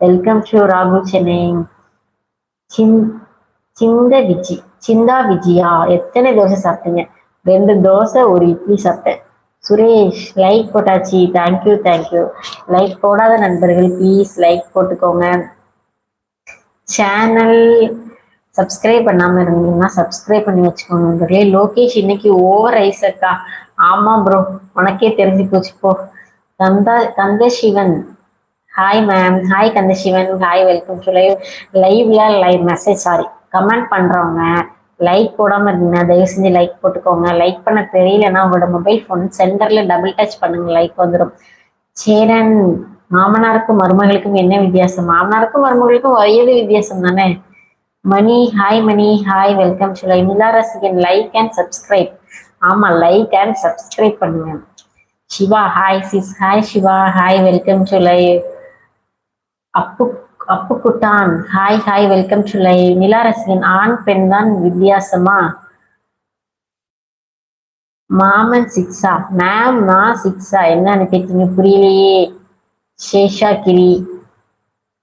Welcome to Ragu Chennai சின் சிந்த விஜி சிந்தா விஜயா எத்தனை தோசை சாப்பிட்டீங்க? ரெண்டு தோசை ஒரு இட்லி சாப்பிட்டேன். சுரேஷ் லைக் போட்டாச்சு. Thank you thank you like போடாத நண்பர்கள் ப்ளீஸ் லைக் போட்டுக்கோங்க. சேனல் சப்ஸ்கிரைப் பண்ணாம இருந்தீங்கன்னா சப்ஸ்கிரைப் பண்ணி வச்சுக்கோங்க நண்பர்களே. லோகேஷ் இன்னைக்கு ஓவர் ஐஸ் அக்கா. ஆமாம் ப்ரோ உனக்கே தெரிஞ்சு போச்சு போ. Kandha Kandasivan hi ma'am hi Kandasivan hi welcome to live லைவ்ல லைவ் மெசேஜ் சாரி கமெண்ட் பண்றவங்க லைக் போடாம இருந்தீங்கன்னா தயவு செஞ்சு லைக் போட்டுக்கோங்க. லைக் பண்ண தெரியலன்னா உங்களோட மொபைல் ஃபோன் சென்டர்ல டபுள் டச் பண்ணுங்க. லைக் வந்துடும் சேரன் மாமனாருக்கும் மருமகளுக்கும் என்ன வித்தியாசம்? மாமனாருக்கும் மருமகளுக்கும் வயது வித்தியாசம் தானே? Mani hi Mani hi welcome to live Nila Rasigan like and subscribe ஆமா லைக் அண்ட் சப்ஸ்கிரைப் பண்ணுங்க. Siva hi sis hi Siva. Hi welcome to live Appu Appu Kuttan hi hi welcome to live Nilarasigan ஆண் பெண் தான் வித்தியாசமா? மாமன் சிக்ஸா ma'am நான் சிக்ஸா என்னன்னு கேட்டீங்க? புரியலையே. சேஷா கிரி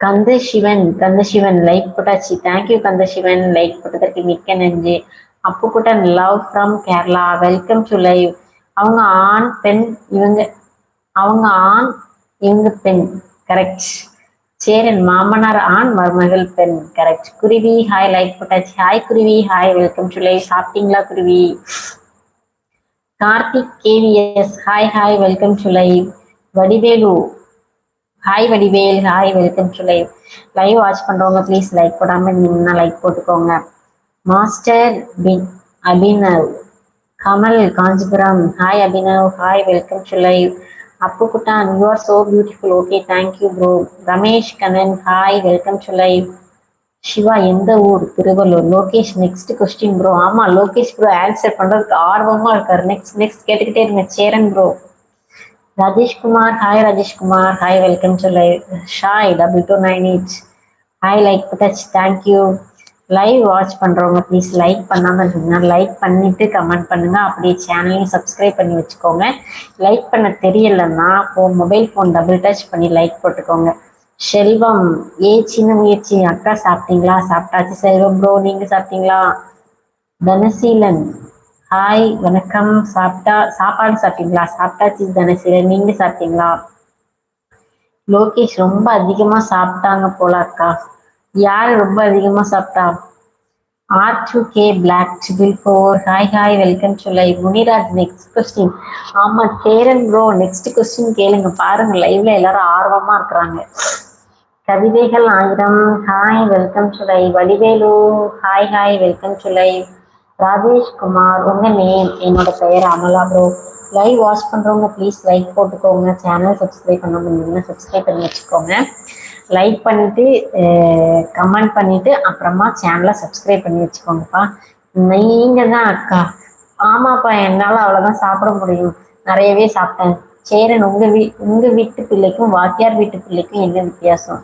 கந்தசிவன். கந்தசிவன் லைக் போட்டாச்சு. Thank you Kandasivan. லைக் போட்டதற்கு மிக்க நன்றி. Appukuttan love from Kerala welcome to live அவங்க ஆண் பெண் இவங்க அவங்க ஆண் இவங்க பெண். கரெக்ட் சேரன் மாமனார் ஆண் மருமகள் பெண். கரெக்ட் குருவி ஹாய் லைக் போட்டாச்சு hi Kuruvi hi welcome to live சாப்பிட்டீங்களா Kuruvi? Karthik KVS hi hi welcome to live Vadivelu. Hi Vadivel. Hi welcome to live live watch பண்றவங்க ப்ளீஸ் லைக் போடாம நீங்க லைக் போட்டுக்கோங்க. Master bin Abhinav Kamal Kanchipuram hi Abhinav hi welcome to live Appu Kuttan you are so beautiful okay thank you bro Ramesh Kannan hi welcome to live Siva எந்த ஊர்? Tiruvallur. Lokesh next question bro ஆமா Lokesh bro answer பண்றதுக்கு ஆர்வமா இருக்காரு. Next next கேட்டுக்கிட்டே இருங்க. Cheran bro Rajeshkumar hi Rajeshkumar. Hi welcome to live ஷாய் double two nine eight hi like touch thank you live watch பண்றவங்க please like பண்ணாம இருந்தீங்கன்னா like பண்ணிட்டு கமெண்ட் பண்ணுங்க. அப்படியே சேனலையும் சப்ஸ்கிரைப் பண்ணி வச்சுக்கோங்க. லைக் பண்ண தெரியலன்னா phone mobile phone double touch பண்ணி லைக் போட்டுக்கோங்க. செல்வம் ஏ சின்ன முயற்சி அக்கா சாப்பிட்டீங்களா? சாப்பிட்டாச்சு செல்வம் ப்ரோ நீங்க சாப்பிட்டீங்களா? தனசீலன் ஹாய் வணக்கம். சாப்பிட்டா சாப்பாடு சாப்பிட்டீங்களா? சாப்பிட்டாச்சு தனசீலன் நீங்க சாப்பிட்டீங்களா? லோகேஷ் ரொம்ப அதிகமா சாப்பிட்டாங்க போல அக்கா. யார் ரொம்ப அதிகமாக சாப்பிட்டா? R two K black triple four hi hi welcome to live Muniraj next question ஆமா சேரன் ப்ரோ நெக்ஸ்ட் கொஸ்டின் கேளுங்க. பாருங்க லைவ்ல எல்லாரும் ஆர்வமா இருக்கிறாங்க. கவிதைகள் ஆயிரம். Hi welcome to live Vadivelu hi hi welcome to live Rajesh Kumar name என்னோட பெயர் அமலா ப்ரோ லைவ் வாட்ச் பண்றவங்க ப்ளீஸ் லைக் போட்டுக்கோங்க. சேனல் சப்ஸ்கிரைப் பண்ண முடியுங்கன்னா சப்ஸ்கிரைப் பண்ணி வச்சுக்கோங்க. லைக் பண்ணிட்டு கமெண்ட் பண்ணிட்டு அப்புறமா சேனலை சப்ஸ்கிரைப் பண்ணி வச்சுக்கோங்கப்பா. நீங்க தான் அக்கா. ஆமாப்பா என்னால் அவ்வளோதான் சாப்பிட முடியும். நிறையவே சாப்பிட்டேன். சேரன் உங்க வீ உங்க வீட்டு பிள்ளைக்கும் வாத்தியார் வீட்டு பிள்ளைக்கும் என்ன வித்தியாசம்?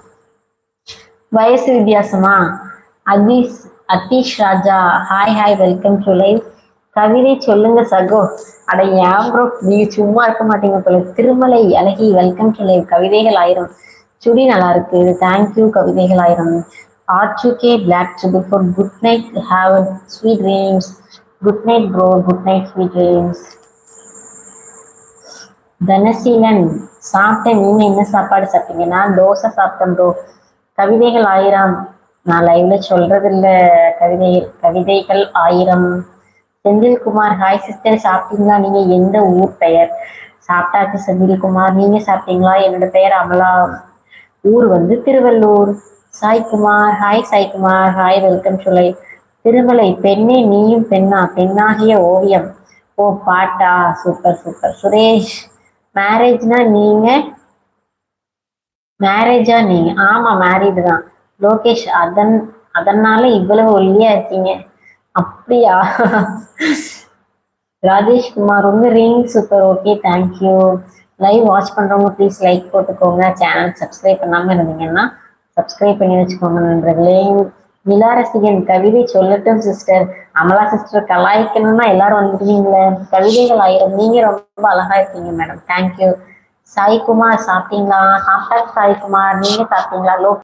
வயசு வித்தியாசமா? Adheesh Adheesh Raja hi hi welcome to live கவிதை சொல்லுங்க சகோ. அட ஏன் ப்ரோ நீங்க சும்மா இருக்க மாட்டீங்க போல. திருமலை அழகி வெல்கம் டு லைவ் கவிதைகள் ஆயிரும். சுடி நல்லா இருக்கு தேங்க்யூ கவிதைகள் ஆயிரம் ஆர்ச்சுகே black chudi for good night have sweet dreams good night bro good night sweet dreams Dhanaseelan சாப்பிட்டேன். நீங்க என்ன சாப்பாடு சாப்பிட்டீங்க? நான் தோசை சாப்பிட்டேன் ப்ரோ கவிதைகள் ஆயிரம் நான் லைவ்ல சொல்றது இல்ல கவிதை கவிதைகள் ஆயிரம். செந்தில்குமார் ஹாய் சிஸ்டர் சாப்பிட்டீங்களா? நீங்க எந்த ஊர் பெயர்? சாப்பிட்டாச்சு செந்தில்குமார். நீங்க சாப்பிட்டீங்களா? என்னோட பெயர் அமலா. ஊர் வந்து Tiruvallur. Saikumar hi Saikumar hi welcome சுலை Thirumalai பெண்ணே நீயும் பெண்ணா பெண்ணாகிய ஓவியம். ஓ பாட்டா? சூப்பர் சூப்பர் சுரேஷ் மேரேஜ்னா நீங்க? மேரேஜா நீங்க? ஆமா மேரீடு தான். லோகேஷ் அதன் அதனால இவ்வளவு ஒல்லியா இருக்கீங்க. அப்படியா? ராஜேஷ் குமார் உங்க ring super okay thank you live watch பண்றவங்க ப்ளீஸ் லைக் போட்டுக்கோங்க. சேனல் சப்ஸ்கிரைப் பண்ணாம இருந்தீங்கன்னா சப்ஸ்கிரைப் பண்ணி வச்சுக்கோங்க நண்பர்களே நிலாரசிகன் கவிதை சொல்லட்டும் சிஸ்டர் அமலா சிஸ்டர் கலாய்க்கணும்னா எல்லாரும் வந்துருவீங்களே கவிதைகள் ஆயிரம். நீங்க ரொம்ப அழகா இருக்கீங்க மேடம் தேங்க்யூ சாய்குமார் சாப்பிட்டீங்களா? சாப்பிட்டா சாய்குமார் நீங்க சாப்பிட்டீங்களா? லோ